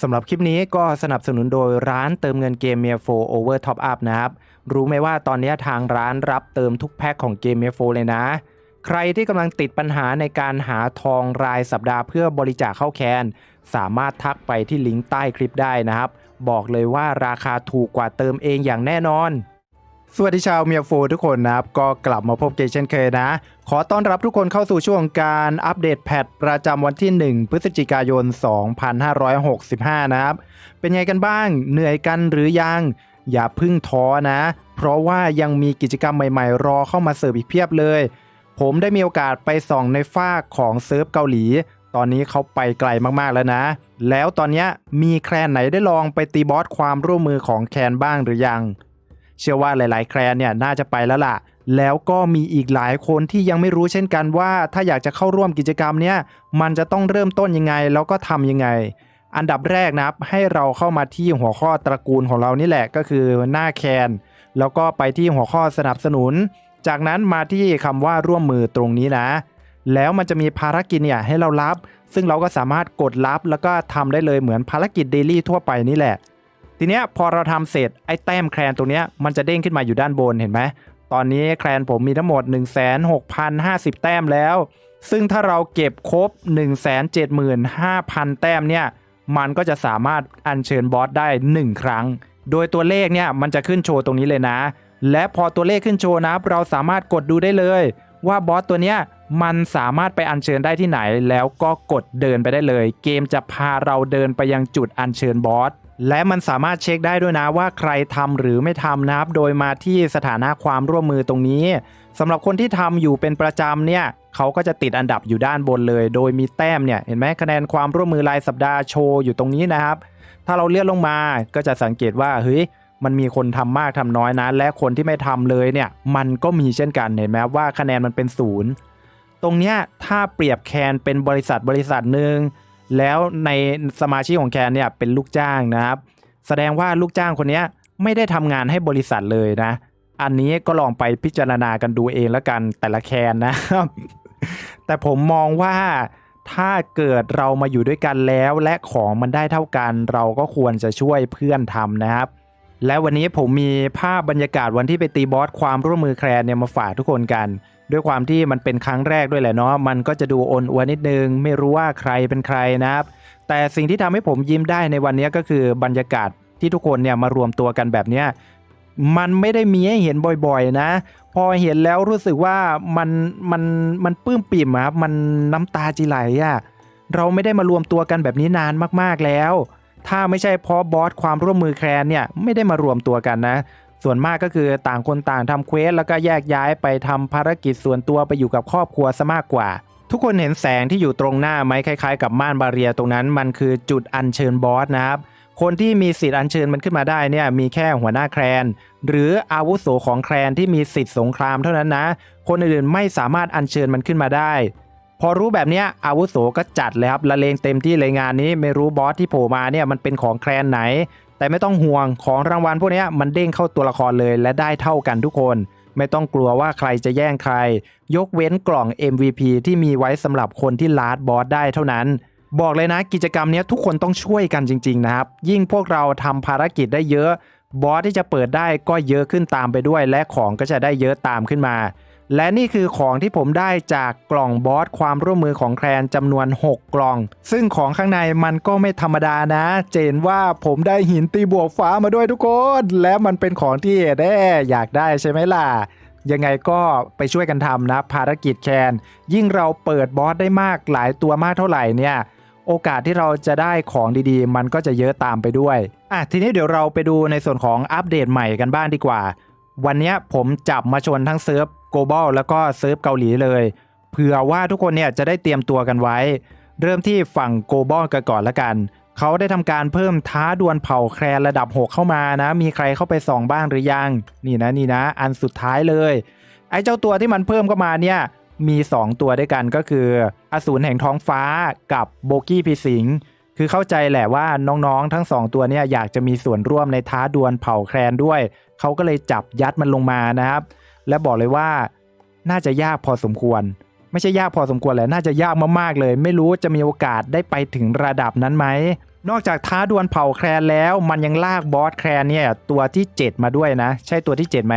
สำหรับคลิปนี้ก็สนับสนุนโดยร้านเติมเงินเกมเมียโฟโอเวอร์ท็อปอัพนะครับ รู้ไหมว่าตอนนี้ทางร้านรับเติมทุกแพ็คของเกมเมียโฟเลยนะ ใครที่กำลังติดปัญหาในการหาทองรายสัปดาห์เพื่อบริจาคเข้าแคน สามารถทักไปที่ลิงก์ใต้คลิปได้นะครับ บอกเลยว่าราคาถูกกว่าเติมเองอย่างแน่นอน สวัสดีชาวเมียโฟทุกคนนะครับ ก็กลับมาพบกันเช่นเคยนะ ขอต้อนรับทุกคนเข้าสู่ช่วงการอัปเดตแพทประจำวันที่ 1 พฤศจิกายน 2565 นะครับ เป็นไงกันบ้างเหนื่อยกันหรือยัง อย่าพึ่งท้อนะ เพราะว่ายังมีกิจกรรมใหม่ๆ รอเข้ามาเสิร์ฟอีกเพียบเลย ผมได้มีโอกาสไปส่องในฟากของเซิร์ฟเกาหลี ตอนนี้เขาไปไกลมากๆแล้วนะ แล้วตอนนี้มีแคลนไหนได้ลองไปตีบอสความร่วมมือของแคนบ้างหรือยัง เชื่อว่าหลาย ๆ แคลนเนี่ยน่าจะไปแล้วล่ะ แล้วก็มีอีกหลายคนที่ยังไม่รู้เช่นกันว่า ถ้าอยากจะเข้าร่วมกิจกรรมเนี่ยมันจะต้องเริ่มต้นยังไงแล้วก็ทำยังไง อันดับแรกนะครับให้เราเข้ามาที่หัวข้อตระกูลของเรานี่แหละก็คือหน้าแคนแล้วก็ไปที่หัวข้อสนับสนุน จากนั้นมาที่คำว่าร่วมมือตรงนี้นะ แล้วมันจะมีภารกิจเนี่ยให้เรารับ ซึ่งเราก็สามารถกดรับแล้วก็ทำได้เลยเหมือนภารกิจเดลี่ทั่วไปนี่แหละ ทีเนี้ยพอเราทำเสร็จไอ้แต้มแคลนตรงเนี้ยมันจะเด้งขึ้นมาอยู่ด้านบนเห็นไหมตอนนี้แคลนผมมีทั้งหมด 1 6 0 0 0แต้มแล้ว ซึ่งถ้าเราเก็บครบ 175,000 แต้มเนี่ยมันก็จะสามารถอัญเชิญบอสได้ 1 ครั้ง โดยตัวเลขเนี่ยมันจะขึ้นโชว์ตรงนี้เลยนะ และพอตัวเลขขึ้นโชว์นะเราสามารถกดดูได้เลย ว่าบอสตัวเนี้ยมันสามารถไปอัญเชิญได้ที่ไหน แล้วก็กดเดินไปได้เลย เกมจะพาเราเดินไปยังจุดอัญเชิญบอสและมันสามารถเช็คได้ด้วยนะว่าใครทำหรือไม่ทำนะครับ โดยมาที่สถานะความร่วมมือตรงนี้สำหรับคนที่ทำอยู่เป็นประจำเนี่ยเขาก็จะติดอันดับอยู่ด้านบนเลย โดยมีแต้มเนี่ยเห็นไหมคะแนนความร่วมมือรายสัปดาห์โชว์อยู่ตรงนี้นะครับ ถ้าเราเลื่อนลงมาก็จะสังเกตว่าเฮ้ย มันมีคนทำมากทำน้อยนะ และคนที่ไม่ทำเลยเนี่ย มันก็มีเช่นกันเห็นไหมว่าคะแนนมันเป็นศูนย์ตรงเนี้ยถ้าเปรียบแคนเป็นบริษัทบริษัทหนึ่งแล้วในสมาชิกของแคนเนี่ยเป็นลูกจ้างนะครับ แสดงว่าลูกจ้างคนนี้ไม่ได้ทำงานให้บริษัทเลยนะ อันนี้ก็ลองไปพิจารณากันดูเองแล้วกันแต่ละแคนนะครับ แต่ผมมองว่าถ้าเกิดเรามาอยู่ด้วยกันแล้วและของมันได้เท่ากัน เราก็ควรจะช่วยเพื่อนทำนะครับ และวันนี้ผมมีภาพบรรยากาศวันที่ไปตีบอสความร่วมมือแคลนเนี่ยมาฝากทุกคนกัน ด้วยความที่มันเป็นครั้งแรกด้วยแหละเนาะมันก็จะดูอ่อนอวนนิดนึง ไม่รู้ว่าใครเป็นใครนะครับ แต่สิ่งที่ทำให้ผมยิ้มได้ในวันนี้ก็คือบรรยากาศที่ทุกคนเนี่ยมารวมตัวกันแบบเนี้ยมันไม่ได้มีให้เห็นบ่อยๆนะ พอเห็นแล้วรู้สึกว่ามันมันมันปื้มปิ่มครับมันน้ำตาจิไหลอะเราไม่ได้มารวมตัวกันแบบนี้นานมากๆแล้ว ถ้าไม่ใช่เพราะบอสความร่วมมือแคลนเนี่ยไม่ได้มารวมตัวกันนะ ส่วนมากก็คือต่างคนต่างทำเควสแล้วก็แยกย้ายไปทำภารกิจส่วนตัวไปอยู่กับครอบครัวซะมากกว่า ทุกคนเห็นแสงที่อยู่ตรงหน้าไหมคล้ายๆ กับม่านบาเรียตรงนั้น มันคือจุดอัญเชิญบอสนะครับคนที่มีสิทธิ์อัญเชิญมันขึ้นมาได้เนี่ยมีแค่หัวหน้าแคลน หรืออาวุโสของแคลนที่มีสิทธิ์สงครามเท่านั้นนะ คนอื่นๆไม่สามารถอัญเชิญมันขึ้นมาได้ พอรู้แบบนี้อาวุโสก็จัดเลยครับละเลงเต็มที่เลยงานนี้ไม่รู้บอสที่โผล่มาเนี่ยมันเป็นของแคลนไหน แต่ไม่ต้องห่วงของรางวัลพวกนี้มันเด้งเข้าตัวละครเลยและได้เท่ากันทุกคน ไม่ต้องกลัวว่าใครจะแย่งใคร ยกเว้นกล่อง MVP ที่มีไว้สำหรับคนที่ลาดบอสได้เท่านั้นบอกเลยนะกิจกรรมนี้ทุกคนต้องช่วยกันจริง ๆ นะครับ ยิ่งพวกเราทำภารกิจได้เยอะ บอสที่จะเปิดได้ก็เยอะขึ้นตามไปด้วย และของก็จะได้เยอะตามขึ้นมา และนี่คือของที่ผมได้จากกล่องบอสความร่วมมือของแคลนจำนวน 6 กล่อง ซึ่งของข้างในมันก็ไม่ธรรมดานะ เจนว่าผมได้หินตีบวกฟ้ามาด้วยทุกคน และมันเป็นของที่แด้อยากได้ใช่ไหมล่ะ ยังไงก็ไปช่วยกันทำนะ ภารกิจแคนยิ่งเราเปิดบอสได้มากหลายตัวมากเท่าไหร่เนี่ยโอกาสที่เราจะได้ของดีๆ มันก็จะเยอะตามไปด้วย อะ ทีนี้เดี๋ยวเราไปดูในส่วนของอัปเดตใหม่กันบ้างดีกว่า วันนี้ผมจับมาชนทั้งเซิร์ฟ global แล้วก็เซิร์ฟเกาหลีเลย เผื่อว่าทุกคนเนี่ยจะได้เตรียมตัวกันไว้ เริ่มที่ฝั่ง global กันก่อนละกัน เขาได้ทำการเพิ่มท้าดวลเผ่าแคลนระดับ 6 เข้ามานะ มีใครเข้าไปส่องบ้างหรือยัง นี่นะนี่นะ อันสุดท้ายเลย ไอ้เจ้าตัวที่มันเพิ่มเข้ามาเนี่ยมี 2 ตัวด้วยกันก็คือ อสูรแห่งท้องฟ้ากับโบกี้พีสิง คือเข้าใจแหละว่าน้องๆ ทั้ง2ตัวเนี่ยอยากจะมีส่วนร่วมในท้าดวลเผ่าแคลนด้วย เขาก็เลยจับยัดมันลงมานะครับ และบอกเลยว่าน่าจะยากพอสมควร ไม่ใช่ยากพอสมควรแหละน่าจะยากมากๆเลย ไม่รู้จะมีโอกาสได้ไปถึงระดับนั้นไหมนอกจากท้าดวลเผ่าแคลนแล้ว มันยังลากบอสแคลนเนี่ยตัวที่ 7 มาด้วยนะ ใช่ตัวที่7ไหม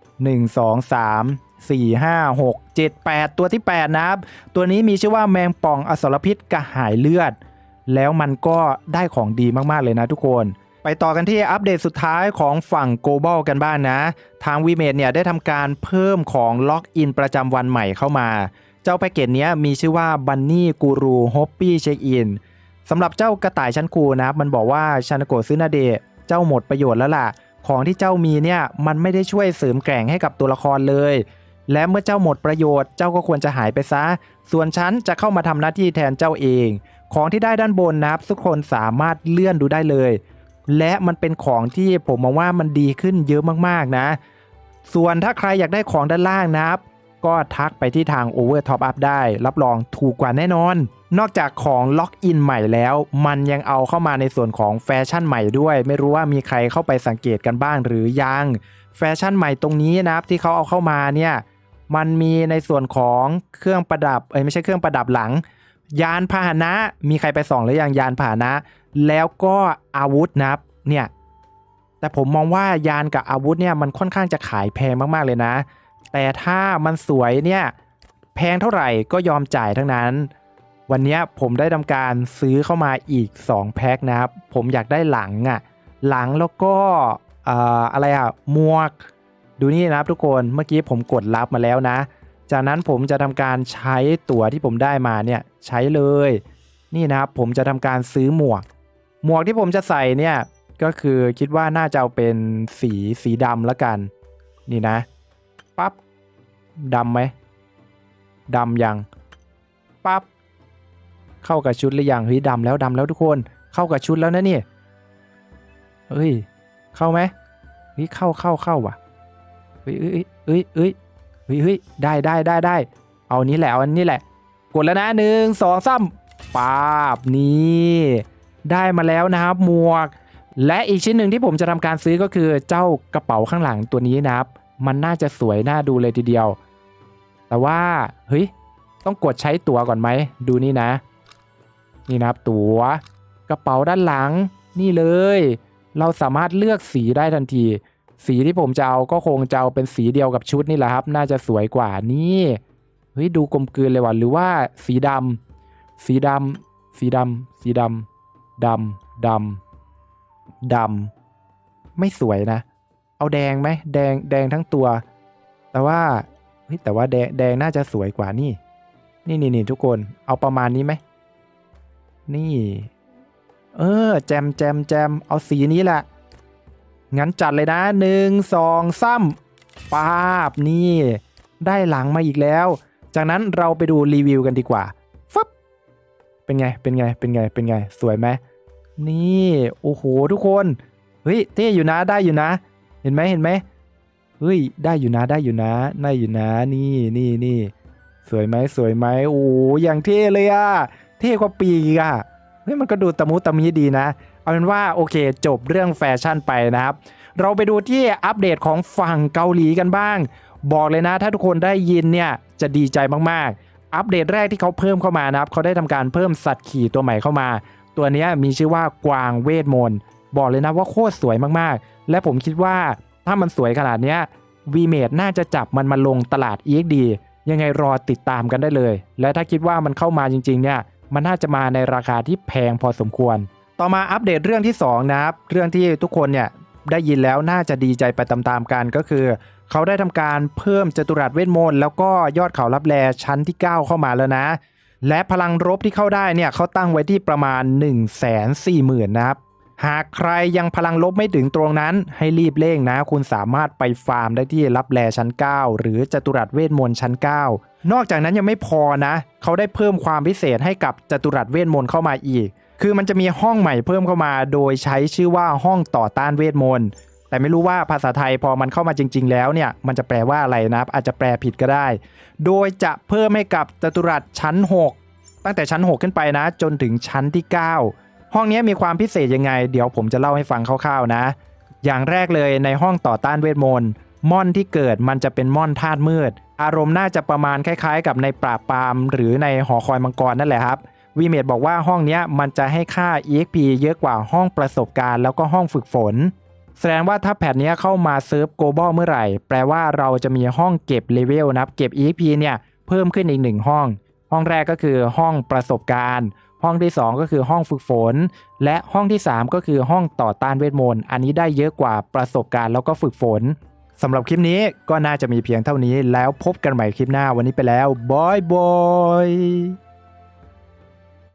1 2 3 4 5 6 7 8ตัวที่ 8 นะครับ ตัวนี้มีชื่อว่าแมงป่องอสรพิษกระหายเลือด แล้วมันก็ได้ของดีมากๆเลยนะทุกคน ไปต่อกันที่อัปเดตสุดท้ายของฝั่ง Global กันบ้างนะทาง v m a d e เนี่ยได้ทำการเพิ่มของล็อกอินประจำวันใหม่เข้ามา เจ้าแพ็กเกจนี้มีชื่อว่า Bunny Guru Hoppy Check In สำหรับเจ้ากระต่ายชั้นครูนะมันบอกว่าชานโกซึนาเดะเจ้าหมดประโยชน์แล้วล่ะ ของที่เจ้ามีเนี่ยมันไม่ได้ช่วยเสริมแกร่งให้กับตัวละครเลย และเมื่อเจ้าหมดประโยชน์เจ้าก็ควรจะหายไปซะ ส่วนฉันจะเข้ามาทำหน้าที่แทนเจ้าเอง ของที่ได้ด้านบนนะครับ ทุกคนสามารถเลื่อนดูได้เลย และมันเป็นของที่ผมมองว่ามันดีขึ้นเยอะมากๆนะ ส่วนถ้าใครอยากได้ของด้านล่างนะครับ ก็ทักไปที่ทาง Over Top Up ได้ รับรองถูกกว่าแน่นอน นอกจากของล็อกอินใหม่แล้ว มันยังเอาเข้ามาในส่วนของแฟชั่นใหม่ด้วย ไม่รู้ว่ามีใครเข้าไปสังเกตกันบ้างหรือยังแฟชั่นใหม่ตรงนี้นะครับที่เขาเอาเข้ามาเนี่ยมันมีในส่วนของเครื่องประดับเอ้ยไม่ใช่เครื่องประดับหลัง ยานพาหนะ มีใครไปส่องหรือยังยานพาหนะ แล้วก็อาวุธนะครับเนี่ยแต่ผมมองว่ายานกับอาวุธเนี่ยมันค่อนข้างจะขายแพงมากๆเลยนะ แต่ถ้ามันสวยเนี่ยแพงเท่าไหร่ก็ยอมจ่ายทั้งนั้น วันนี้ผมได้ทำการซื้อเข้ามาอีก 2 แพ็คนะครับ ผมอยากได้หลังอะ่ะหลังแล้วก็เอ่ออะไรอะ่ะหมวก ดูนี่นะครับทุกคนเมื่อกี้ผมกดรับมาแล้วนะ จากนั้นผมจะทำการใช้ตั๋วที่ผมได้มาเนี่ยใช้เลย นี่นะครับผมจะทำการซื้อหมวก หมวกที่ผมจะใส่เนี่ยก็คือคิดว่าน่าจะเอาเป็นสีสีดำแล้วกัน นี่นะปั๊บดำไหมดำยังปั๊บเข้ากับชุดหรือยังเฮ้ยดำแล้วดำแล้วทุกคน เข้ากับชุดแล้วนะนี่เฮ้ย เข้าไหมเฮ้ยเข้าเข้าเข้าว่ะเฮ้ยเอ้ยเอ้ยเอ้ย เฮ้ยเฮ้ยได้ได้ได้ได้เอานี้แหละเอาอันนี้แหละ กดแล้วนะหนึ่งสองสามป๊าบนี่ได้มาแล้วนะครับหมวก และอีกชิ้นหนึ่งที่ผมจะทำการซื้อก็คือเจ้ากระเป๋าข้างหลังตัวนี้นะครับ มันน่าจะสวยน่าดูเลยทีเดียว แต่ว่าเฮ้ยต้องกดใช้ตั๋วก่อนไหมดูนี่นะ นี่นะครับตั๋วกระเป๋าด้านหลังนี่เลย เราสามารถเลือกสีได้ทันที สีที่ผมจะเอาก็คงจะเอาเป็นสีเดียวกับชุดนี่แหละครับ น่าจะสวยกว่านี่เฮ้ยดูกลมกลืนเลยว่ะหรือว่าสีดำสีดำสีดำสีดำดำดำดำไม่สวยนะ เอาแดงไหมแดงแดงทั้งตัว แต่ว่าเฮ้ยแต่ว่าแดงแดงน่าจะสวยกว่านี่ นี่นี่นี่ทุกคนเอาประมาณนี้ไหมนี่ เออ แจมแจมแจมเอาสีนี้แหละ งั้นจัดเลยนะหนึ่งสองซ้ำปาบนี่ ได้หลังมาอีกแล้ว จากนั้นเราไปดูรีวิวกันดีกว่าฟึบเป็นไงเป็นไงเป็นไงเป็นไงสวยไหมนี่โอ้โหทุกคนเฮ้ยเท่อยู่นะได้อยู่นะ เห็นไหมเห็นไหมเฮ้ยได้อยู่นะได้อยู่นะได้อยู่นะนี่นี่นี่สวยไหมสวยไหมโอ้อย่างเท่เลยอะเท่กว่าปีกอะ เฮ้ยมันก็ดูตะมุตะมีดีนะ เอาเป็นว่าโอเคจบเรื่องแฟชั่นไปนะครับ เราไปดูที่อัปเดตของฝั่งเกาหลีกันบ้าง บอกเลยนะถ้าทุกคนได้ยินเนี่ยจะดีใจมากๆ อัปเดตแรกที่เขาเพิ่มเข้ามานะครับเขาได้ทำการเพิ่มสัตว์ขี่ตัวใหม่เข้ามา ตัวนี้มีชื่อว่ากวางเวทมนต์บอกเลยนะว่าโคตรสวยมากๆ และผมคิดว่าถ้ามันสวยขนาดเนี้ยวีเมดน่าจะจับมันมาลงตลาด EXD ยังไงรอติดตามกันได้เลย และถ้าคิดว่ามันเข้ามาจริงๆเนี่ย มันน่าจะมาในราคาที่แพงพอสมควร ต่อมาอัปเดตเรื่องที่สองนะครับเรื่องที่ทุกคนเนี่ยได้ยินแล้วน่าจะดีใจไปตามๆกันก็คือ เขาได้ทำการเพิ่มจตุรัสเวทมนต์แล้วก็ยอดเขารับแลชั้นที่ 9 เข้ามาแล้วนะ และพลังรบที่เข้าได้เนี่ยเขาตั้งไว้ที่ประมาณ 1 4 0 0 0 0 นะครับ หากใครยังพลังลบไม่ถึงตรงนั้นให้รีบเร่งนะ คุณสามารถไปฟาร์มได้ที่รับแลชั้น 9 หรือจตุรัสเวทมนต์ชั้น 9 นอกจากนั้นยังไม่พอนะ เขาได้เพิ่มความพิเศษให้กับจตุรัสเวทมนต์เข้ามาอีก คือมันจะมีห้องใหม่เพิ่มเข้ามา โดยใช้ชื่อว่าห้องต่อต้านเวทมนต์แต่ไม่รู้ว่าภาษาไทยพอมันเข้ามาจริง ๆ แล้วเนี่ยมันจะแปลว่าอะไรนะอาจจะแปลผิดก็ได้ โดยจะเพิ่มให้กับจตุรัสชั้น 6 ตั้งแต่ชั้น 6 ขึ้นไปนะ จนถึงชั้นที่ 9 ห้องนี้มีความพิเศษยังไง เดี๋ยวผมจะเล่าให้ฟังคร่าวๆนะ อย่างแรกเลยในห้องต่อต้านเวทมนต์ม่อนที่เกิดมันจะเป็นม่อนธาตุมืด อารมณ์น่าจะประมาณคล้ายๆ กับในปราบปราม หรือในหอคอยมังกรนั่นแหละครับวีเมดบอกว่าห้องนี้มันจะให้ค่า EXP เยอะกว่าห้องประสบการณ์แล้วก็ห้องฝึกฝน แสดงว่าถ้าแพทนี้เข้ามาเซิร์ฟ global เมื่อไหร่ แปลว่าเราจะมีห้องเก็บเลเวลนะครับ เก็บ EXP เนี่ยเพิ่มขึ้นอีกหนึ่งห้อง ห้องแรกก็คือห้องประสบการณ์ ห้องที่ 2 ก็คือห้องฝึกฝน และห้องที่ 3 ก็คือห้องต่อต้านเวทมนต์ อันนี้ได้เยอะกว่าประสบการณ์แล้วก็ฝึกฝน สำหรับคลิปนี้ก็น่าจะมีเพียงเท่านี้แล้วพบกันใหม่คลิปหน้าวันนี้ไปแล้วบอยบอย